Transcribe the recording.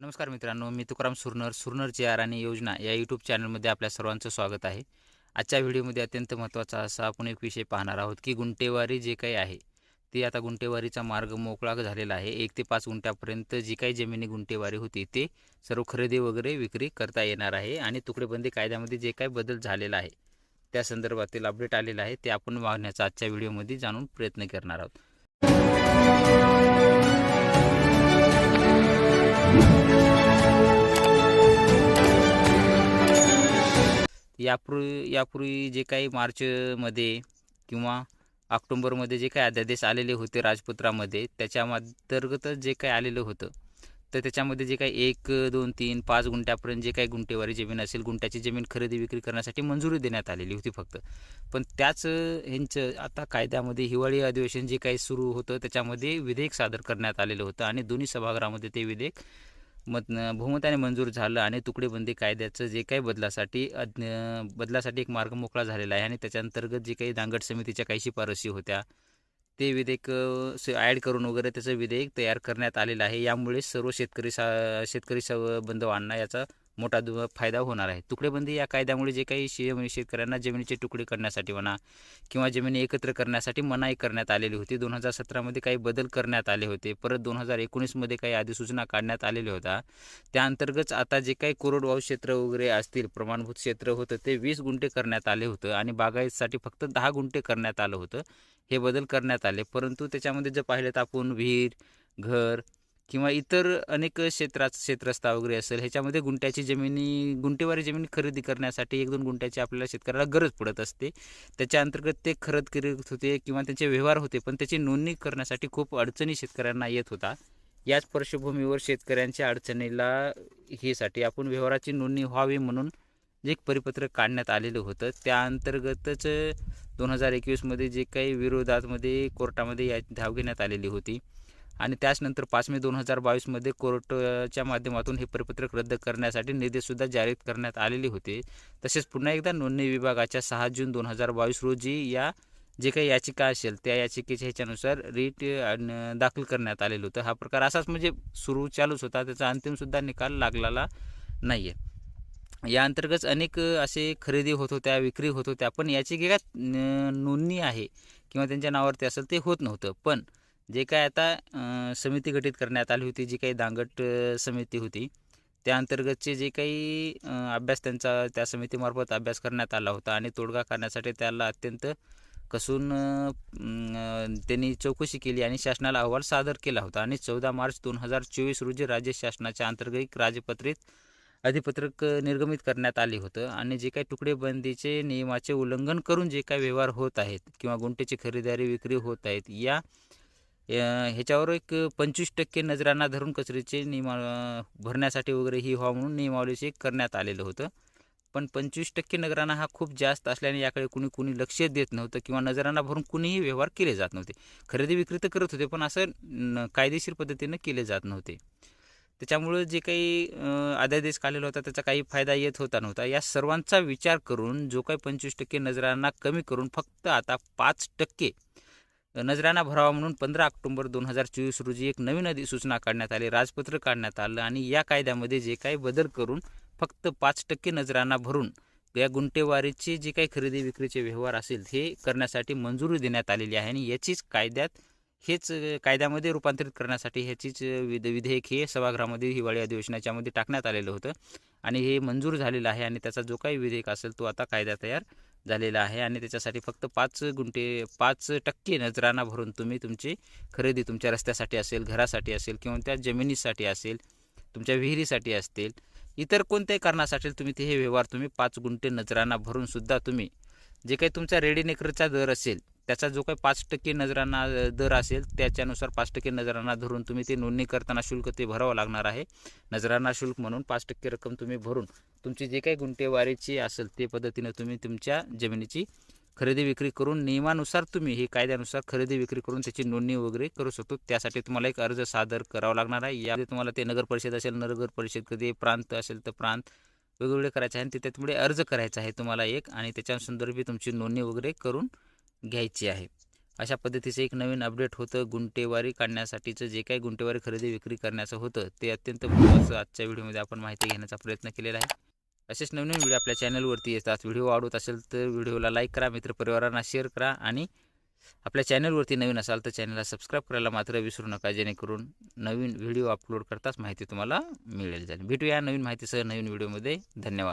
नमस्कार मित्रांनो मी तुकाराम सुरनर सुरनर जे आर आणि योजना या यूट्यूब चॅनलमध्ये आपल्या सर्वांचं स्वागत आहे. आजच्या व्हिडिओमध्ये अत्यंत महत्त्वाचा असा आपण एक विषय पाहणार आहोत की गुंटेवारी जे काही आहे ती आता गुंटेवारीचा मार्ग मोकळा झालेला आहे. एक ते पाच गुंठ्यापर्यंत जी काही जमिनी गुंटेवारी होती ते सर्व खरेदी वगैरे विक्री करता येणार आहे आणि तुकडेबंदी कायद्यामध्ये जे काही बदल झालेला आहे त्या संदर्भातील अपडेट आलेला आहे ते आपण वाहण्याचा आजच्या व्हिडिओमध्ये जाणून प्रयत्न करणार आहोत. यापूर्वी यापूर्वी जे काही मार्चमध्ये किंवा ऑक्टोंबरमध्ये जे काही अध्यादेश आलेले होते राजपत्रामध्ये त्याच्याअंतर्गतच जे काही आलेलं होतं तर त्याच्यामध्ये जे काही एक दोन तीन पाच गुंठ्यापर्यंत जे काही गुंठेवारी जमीन असेल गुंठ्याची जमीन खरेदी विक्री करण्यासाठी मंजुरी देण्यात आलेली होती फक्त. पण त्याच ह्यांचं आता कायद्यामध्ये हिवाळी अधिवेशन जे काही सुरू होतं त्याच्यामध्ये विधेयक सादर करण्यात आलेलं होतं आणि दोन्ही सभागृहामध्ये ते विधेयक मत बहुमताने मंजूर झालं आणि तुकडेबंदी कायद्याचं जे काही बदलासाठी अज्ञ बदलासाठी एक मार्ग मोकळा झालेला आहे आणि त्याच्या अंतर्गत जे काही दांगट समितीच्या काही शिफारशी होत्या ते विधेयक ॲड करून वगैरे त्याचं विधेयक तयार करण्यात आलेलं आहे. यामुळे सर्व शेतकरी सा शेतकरी स बंधवांना याचा मोठा दु फायदा होणार आहे. तुकडेबंदी या कायद्यामुळे जे काही शे म्हणजे शेतकऱ्यांना जमिनीचे तुकडे करण्यासाठी म्हणा किंवा जमिनी एकत्र करण्यासाठी मनाई करण्यात आलेली होती. दोन हजार सतरामध्ये काही बदल करण्यात आले होते. परत दोन हजार एकोणीसमध्ये काही अधिसूचना काढण्यात आलेल्या होत्या. त्या अंतर्गत आता जे काही कोरडवाहू क्षेत्र वगैरे असतील प्रमाणभूत क्षेत्र होतं ते वीस गुंठे करण्यात आले होतं आणि बागायतसाठी फक्त दहा गुंठे करण्यात आलं होतं. हे बदल करण्यात आले. परंतु त्याच्यामध्ये जर पाहिलं तर आपण विहीर घर किंवा इतर अनेक क्षेत्रात क्षेत्रस्था वगैरे असेल ह्याच्यामध्ये गुंट्याची जमिनी गुंटेवारी जमीन खरेदी करण्यासाठी एक दोन गुंट्याची आपल्याला शेतकऱ्याला गरज पडत असते. त्याच्या अंतर्गत ते खरेद करत होते किंवा त्यांचे व्यवहार होते पण त्याची नोंदणी करण्यासाठी खूप अडचणी शेतकऱ्यांना येत होता. याच पार्श्वभूमीवर शेतकऱ्यांच्या अडचणीला हेसाठी आपण व्यवहाराची नोंदणी व्हावी म्हणून जे एक परिपत्रक काढण्यात आलेलं होतं. त्या अंतर्गतच दोन हजार एकवीसमध्ये जे काही विरोधातमध्ये कोर्टामध्ये या धाव घेण्यात आलेली होती. आणि त्याचनंतर पाच मे दोन हजार बावीसमध्ये कोर्टच्या माध्यमातून हे परिपत्रक रद्द करण्यासाठी निर्देशसुद्धा जारी करण्यात आलेले होते. तसेच पुन्हा एकदा नोंदणी विभागाच्या सहा जून दोन हजार बावीस रोजी या जे काही याचिका असेल त्या याचिकेच्या ह्याच्यानुसार रीट दाखल करण्यात आलेलं होतं. हा प्रकार असाच म्हणजे सुरू चालूच होता. त्याचा अंतिमसुद्धा निकाल लागलेला नाही आहे या अंतर्गत अनेक असे खरेदी होत होत्या विक्री होत होत्या पण याची काय नोंदणी आहे किंवा त्यांच्या नावावरती असेल ते होत नव्हतं. पण जे काय आता समिती गठीत करण्यात आली होती जी काही दांगट समिती होती त्या अंतर्गतचे जे काही अभ्यास त्यांचा त्या समितीमार्फत अभ्यास करण्यात आला होता आणि तोडगा करण्यासाठी त्याला अत्यंत कसून त्यांनी चौकशी केली आणि शासनाला अहवाल सादर केला होता आणि चौदा मार्च दोन हजार चोवीस रोजी राज्य शासनाच्या अंतर्गत राजपत्रित अधिपत्रक निर्गमित करण्यात आले होतं आणि जे काही तुकडेबंदीचे नियमाचे उल्लंघन करून जे काही व्यवहार होत आहेत किंवा गुंठेची खरेदारी विक्री होत आहेत या ह्याच्यावर एक पंचवीस टक्के नजरांना धरून कचऱ्याचे नियमा भरण्यासाठी वगैरे ही व्हा म्हणून नियमावलीचे करण्यात आलेलं होतं. पण पंचवीस टक्के नगरांना हा खूप जास्त असल्याने याकडे कुणी कुणी लक्ष देत नव्हतं किंवा नजरांना भरून कुणीही व्यवहार केले जात नव्हते. खरेदी विक्री तर करत होते पण असं कायदेशीर पद्धतीनं केले जात नव्हते. त्याच्यामुळं जे काही अध्यादेश काढलेला होता त्याचा काही फायदा येत होता नव्हता. या सर्वांचा विचार करून जो काही पंचवीस टक्के नजरांना कमी करून फक्त आता पाच टक्के नजराना भरावा म्हणून पंधरा ऑक्टोबर दोन हजार चोवीस रोजी एक नवीन अधिसूचना काढण्यात आली. राजपत्र काढण्यात आलं आणि या कायद्यामध्ये जे काही बदल करून फक्त पाच टक्के नजराना भरून या गुंटेवारीचे जे काही खरेदी विक्रीचे व्यवहार असेल हे करण्यासाठी मंजुरी देण्यात आलेली आहे आणि याचीच कायद्यात हेच कायद्यामध्ये रूपांतरित करण्यासाठी ह्याचीच विध विधेयक हे सभागृहामध्ये हिवाळी अधिवेशनाच्यामध्ये टाकण्यात आलेलं होतं आणि हे मंजूर झालेलं आहे आणि त्याचा जो काही विधेयक असेल तो आता कायदा तयार झालेला आहे आणि त्याच्यासाठी फक्त पाच गुंठे पाच टक्के नजराना भरून तुम्ही तुमची खरेदी तुमच्या रस्त्यासाठी असेल घरासाठी असेल किंवा त्या जमिनीसाठी असेल तुमच्या विहिरीसाठी असतील इतर कोणत्याही कारणासाठी तुम्ही ते हे व्यवहार तुम्ही पाच गुंठे नजराना भरूनसुद्धा तुम्ही जे काही तुमचा रेडीनेकरचा दर असेल त्याचा जो काही पाच टक्के नजराना दर असेल त्याच्यानुसार पाच टक्के नजराना धरून तुम्ही ते नोंदणी करताना शुल्क ते भरावं लागणार आहे. नजराना शुल्क म्हणून पाच टक्के रक्कम तुम्ही भरून तुमची जे काही गुंटेवारीची असेल ते पद्धतीनं तुम्ही तुमच्या जमिनीची खरेदी विक्री करून नियमानुसार तुम्ही हे कायद्यानुसार खरेदी विक्री करून त्याची नोंदणी वगैरे करू शकतो. त्यासाठी तुम्हाला एक अर्ज सादर करावा लागणार आहे. यामध्ये तुम्हाला ते नगर परिषद असेल नगर परिषद कधी प्रांत असेल तर प्रांत वेगवेगळे करायचे आहे आणि तिथे तुम्हाला अर्ज करायचा आहे तुम्हाला एक आणि त्याच्या संदर्भी तुमची नोंदणी वगैरे करून घ्यायची आहे. अशा पद्धतीचं एक नवीन अपडेट होतं. गुंटेवारी काढण्यासाठीचं जे काही गुंटेवारी खरेदी विक्री करण्याचं होतं ते अत्यंत महत्त्वाचं आजच्या व्हिडिओमध्ये आपण माहिती घेण्याचा प्रयत्न केलेला आहे. असेच नवीन व्हिडिओ आपल्या चॅनलवरती येतात. व्हिडिओ आवडत असेल तर व्हिडिओला लाईक करा मित्रपरिवारांना शेअर करा आणि आपल्या चॅनलवरती नवीन असाल तर चॅनलला सबस्क्राईब करायला मात्र विसरू नका. जेणेकरून नवीन व्हिडिओ अपलोड करताच माहिती तुम्हाला मिळेल. जाईल भेटूया नवीन माहितीसह नवीन व्हिडिओमध्ये. धन्यवाद.